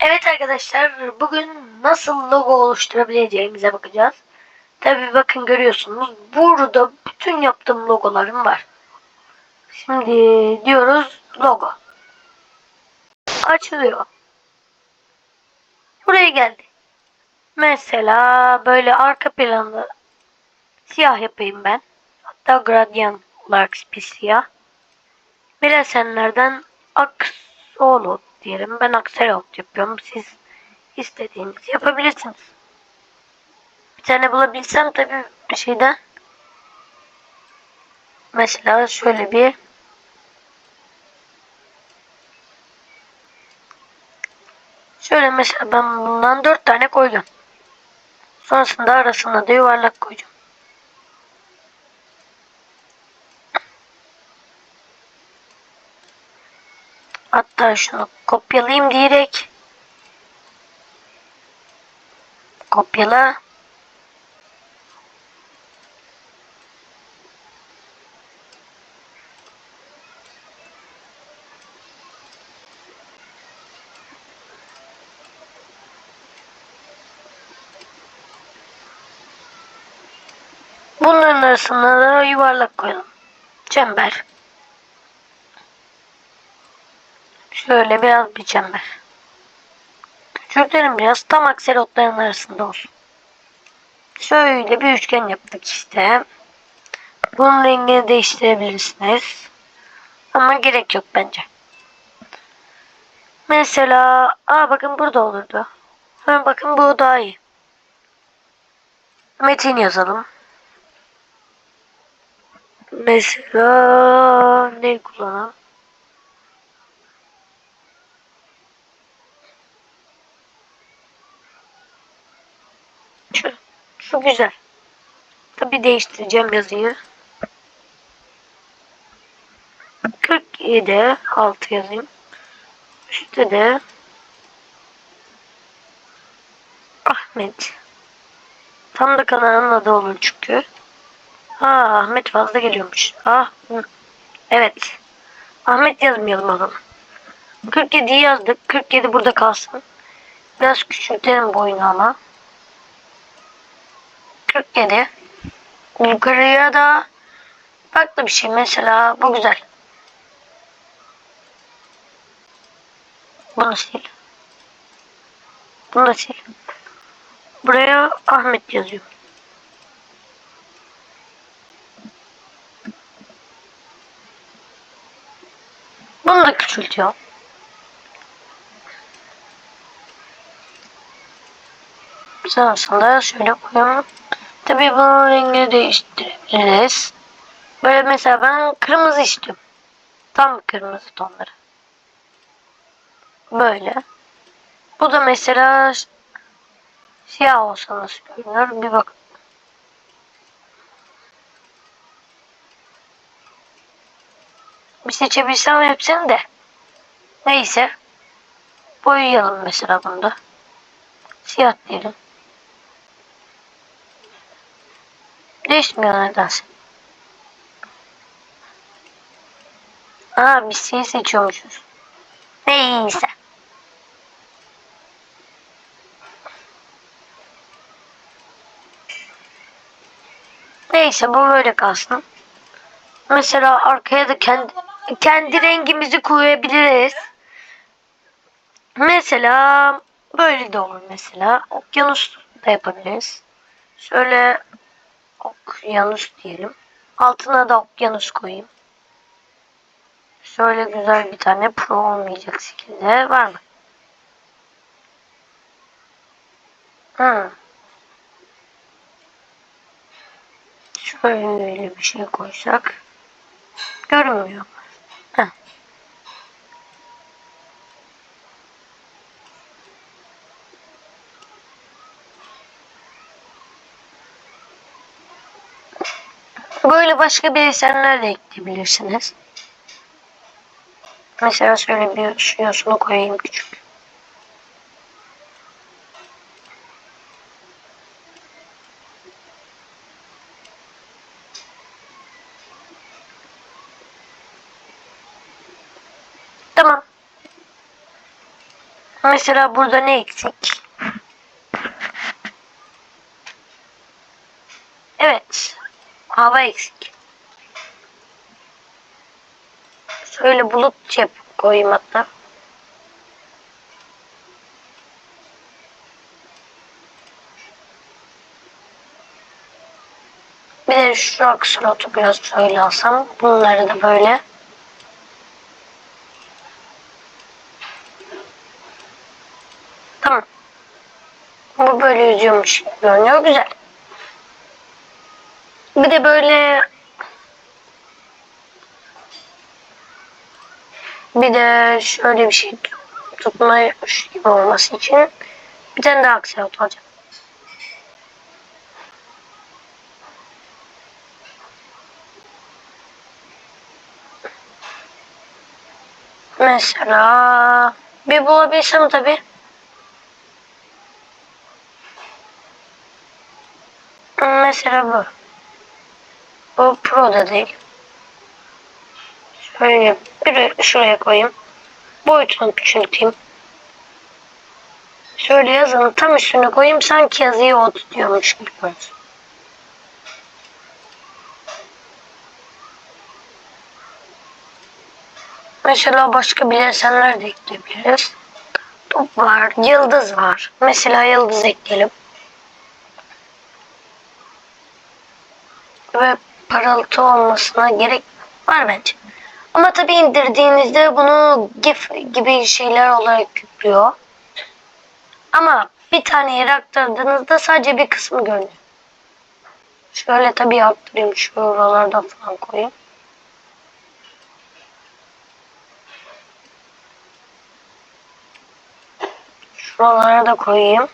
Evet arkadaşlar bugün nasıl logo oluşturabileceğimize bakacağız. Tabi bakın görüyorsunuz burada bütün yaptığım logolarım var. Şimdi diyoruz logo. Açılıyor. Buraya geldi. Mesela böyle arka planı siyah yapayım ben. Hatta gradyan olarak bir siyah. Bilesenlerden Aksolot diyelim. Ben Aksolot yapıyorum. Siz istediğiniz yapabilirsiniz. Bir tane bulabilsem tabii bir şeyden. Mesela şöyle bir Şöyle mesela ben bundan dört tane koydum. Sonrasında arasına da yuvarlak koyacağım. Hatta şunu kopyalayayım diyerek kopyala Bunların arasına da yuvarlak koyalım. Çember. Şöyle biraz bir çember. Küçültelim biraz. Tam akselotların arasında olsun. Şöyle bir üçgen yaptık işte. Bunun rengini değiştirebilirsiniz. Ama gerek yok bence. Mesela aa bakın burada olurdu. Ha, bakın bu daha iyi. Metin yazalım. Mesela ne kullanalım? Şu, şu güzel. Tabi değiştireceğim yazıyı. 47 6 yazayım. Üstte de Ahmet. Tam da kanalın adı olur çünkü. Aa Ahmet fazla geliyormuş. Ah evet. Ahmet yazmayalım zaman. 47 yazdık. 47 burada kalsın. Biraz küçültelim boyunu ama. 47. Yukarıya da farklı bir şey. Mesela bu güzel. Bunu sil. Bunu sil. Buraya Ahmet yazıyor. Bunu da küçültüyor. Sonrasında şöyle koyalım. Tabii bunun rengini değiştirebiliriz. Böyle mesela ben kırmızı istiyorum. Tam kırmızı tonları. Böyle. Bu da mesela siyah olsa nasıl görünür? Bir bak. Bir seçebilsem hepsini de. Neyse. Boyayalım mesela bunda. Siyah diyelim. Değişmiyor nedense. Aa biz siyah seçiyormuşuz. Neyse. Neyse bu böyle kalsın. Mesela arkaya da kendi kendi rengimizi koyabiliriz. Mesela böyle de olur mesela. Okyanus da yapabiliriz. Şöyle okyanus diyelim. Altına da okyanus koyayım. Şöyle güzel bir tane pro olmayacak şekilde var mı? Hmm. Şöyle bir şey koysak. Görünmüyor. Böyle başka bir eserler de ekleyebilirsiniz. Mesela şöyle bir şuyosunu koyayım küçük. Tamam. Mesela burada ne eksik? Evet. Hava eksik. Şöyle bulut cep koyayım hatta. Bir de şu aksolotu biraz şöyle alsam. Bunları da böyle. Tamam. Bu böyle yüzüyormuş gibi görünüyor. Güzel. Bir de böyle bir de şöyle bir şey tutmuş gibi olması için bir tane daha akselot alacağım. Mesela bir bulabilsem tabii. Mesela bu. Bu Pro da değil. Şöyle bir şuraya koyayım. Boyutunu küçülteyim. Şöyle yazını tam üstüne koyayım. Sanki yazıyı o tutuyormuş gibi görsün. Mesela başka bilesenler de ekleyebiliriz. Top var, yıldız var. Mesela yıldız ekleyelim. Ve parıltı olmasına gerek var bence. Ama tabi indirdiğinizde bunu GIF gibi şeyler olarak yüklüyor. Ama bir tane yere aktardığınızda sadece bir kısmı görünüyor. Şöyle tabi aktarayım. Şuralardan falan koyayım. Şuralara da koyayım.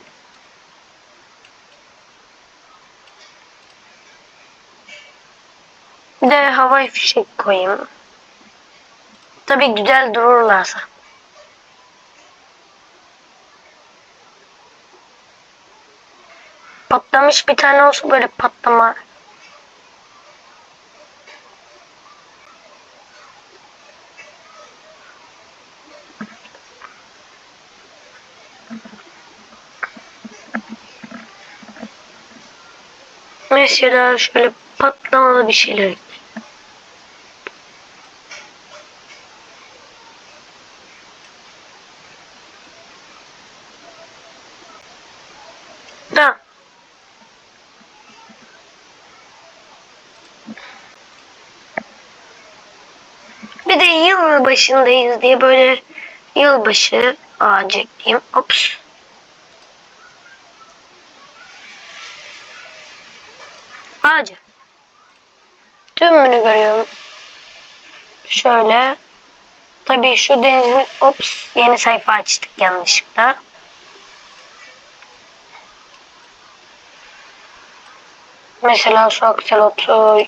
Bir de havai fişek koyayım. Tabii güzel dururlarsa. Patlamış bir tane olsa böyle patlama. Mesela şöyle patlamalı bir şeyler. Tamam. Bir de yıl başındayız diye böyle yılbaşı ağacı ekleyeyim. Ops. Ağacı. Tümünü görüyorum. Şöyle. Tabii şu denizin ops yeni sayfa açtık yanlışlıkla. Mesela şu akselotu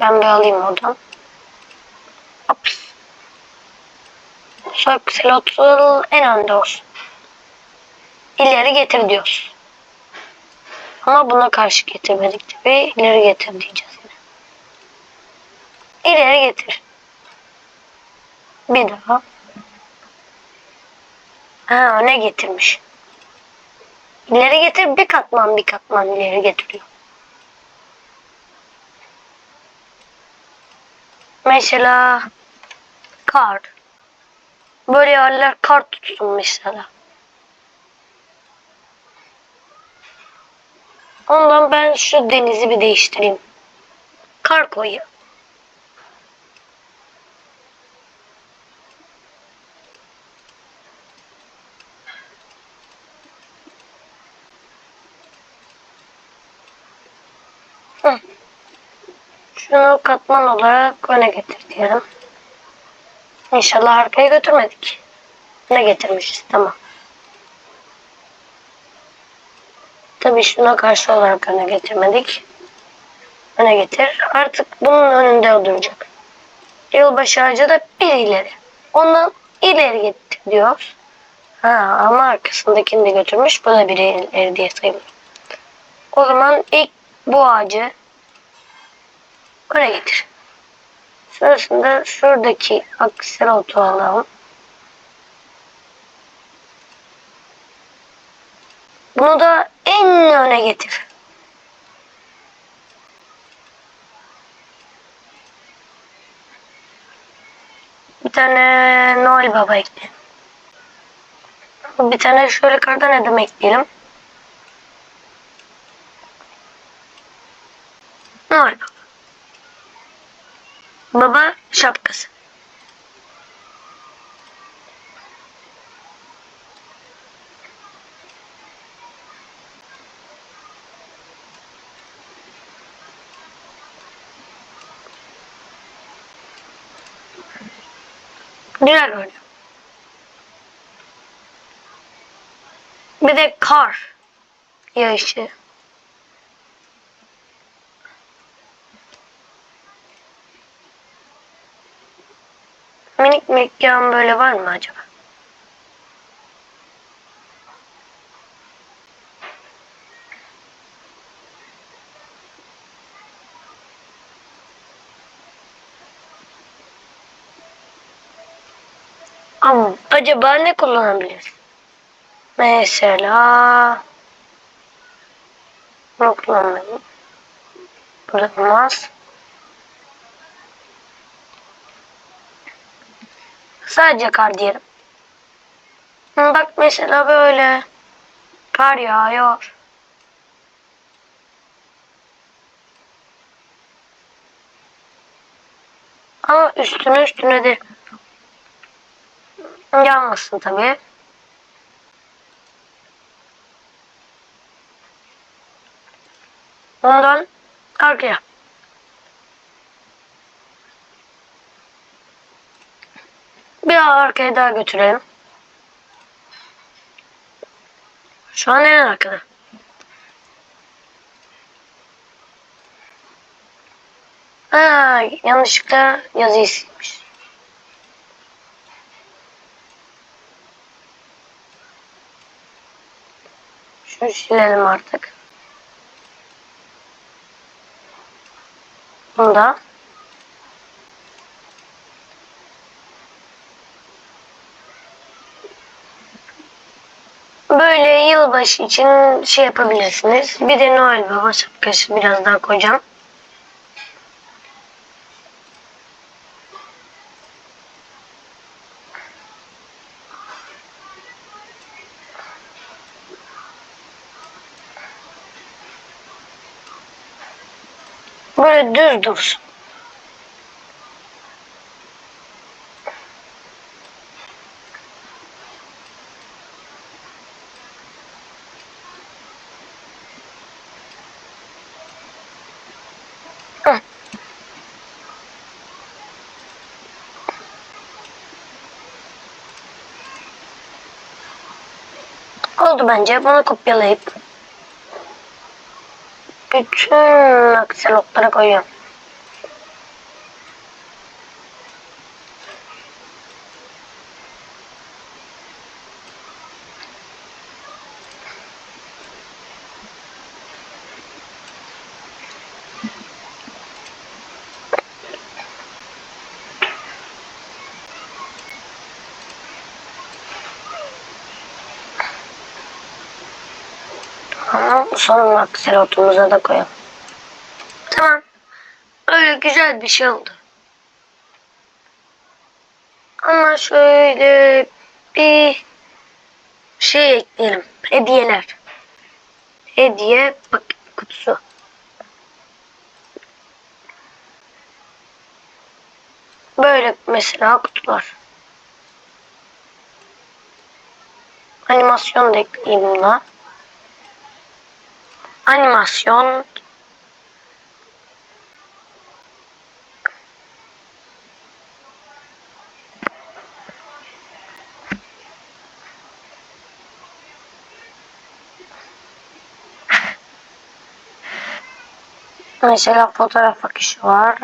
ben bir alayım oradan. Ops. Şu akselotu en önde olsun. İleri getir diyoruz. Ama buna karşı getirmedik tabi. İleri getir diyeceğiz yine. İleri getir. Bir daha. Ha öne getirmiş. İleri getir bir katman bir katman ileri getiriyor. Mesela kar. Böyle yerler kar tutsun mesela. Ondan ben şu denizi bir değiştireyim. Kar koyu. Şunu katman olarak öne getir diyelim. İnşallah arkaya götürmedik. Ne getirmişiz tamam. Tabii şuna karşı olarak öne getirmedik. Öne getir. Artık bunun önünde duracak. Yılbaşı ağacı da bir ileri. Ondan ileri getir diyor. Ha, ama arkasındakini de götürmüş. Bu da bir ileri diye sayılır. O zaman ilk bu ağacı öne getir. Sonrasında şuradaki akselotu alalım. Bunu da en öne getir. Bir tane Noel Baba ekle. Bir tane şöyle kardan adam ekleyelim. Noel Baba. Baba şapkası. Güzel oynuyor. Bir de kar yağışı. Minik yağın böyle var mı acaba? Ama acaba ne kullanabiliriz? Mesela bunu kullanmayayım. Burada Sadece kar diyelim. Bak mesela böyle kar yağıyor. Ama üstüne üstüne de yanmasın tabii. Ondan arkaya. Bir arkaya daha götürelim. Şu an en arkada. Ha, yanlışlıkla yazıyı silmiş. Şunu silelim artık. Bunu da. Böyle yılbaşı için şey yapabilirsiniz. Bir de Noel Baba şapkası biraz daha koyacağım. Böyle düz dursun. Oldu bence. Bunu kopyalayıp bütün akselotlara koyuyorum. Ama son akselotumuza da koyalım. Tamam. Öyle güzel bir şey oldu. Ama şöyle bir şey ekleyelim. Hediyeler. Hediye paket kutusu. Böyle mesela kutular. Animasyon da ekleyeyim buna. Animasyon Mesela fotoğraf akışı var.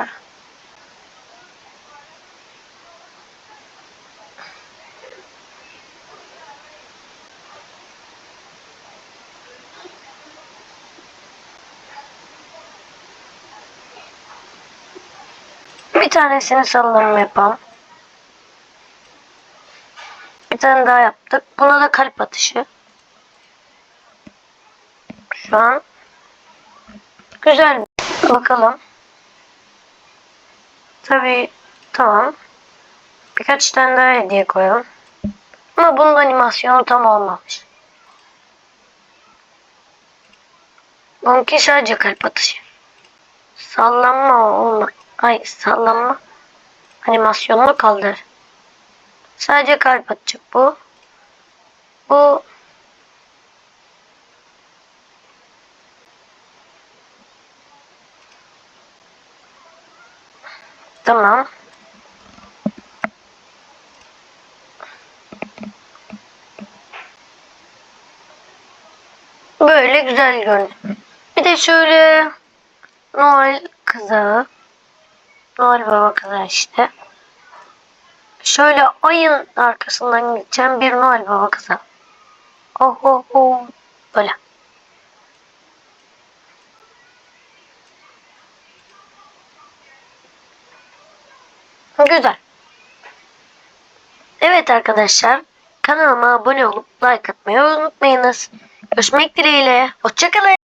Bir tanesini sallanım yapalım. Bir tane daha yaptık. Buna da kalp atışı. Şu an güzel. Bakalım. Tabii tamam. Birkaç tane daha hediye koyalım. Ama bunun animasyonu tam olmamış. Bununki sadece kalp atışı. Sallanma olma. Ay sallanma. Animasyonunu kaldır. Sadece kalp atacak bu. Bu Tamam. Böyle güzel görünüyor. Bir de şöyle Noel kızağı. Noel baba işte. Şöyle ayın arkasından geçen bir Noel baba kızağı. Oh oh oh. Böyle. Güzel. Evet arkadaşlar. Kanalıma abone olup like atmayı unutmayınız. Görüşmek dileğiyle. Hoşçakalın.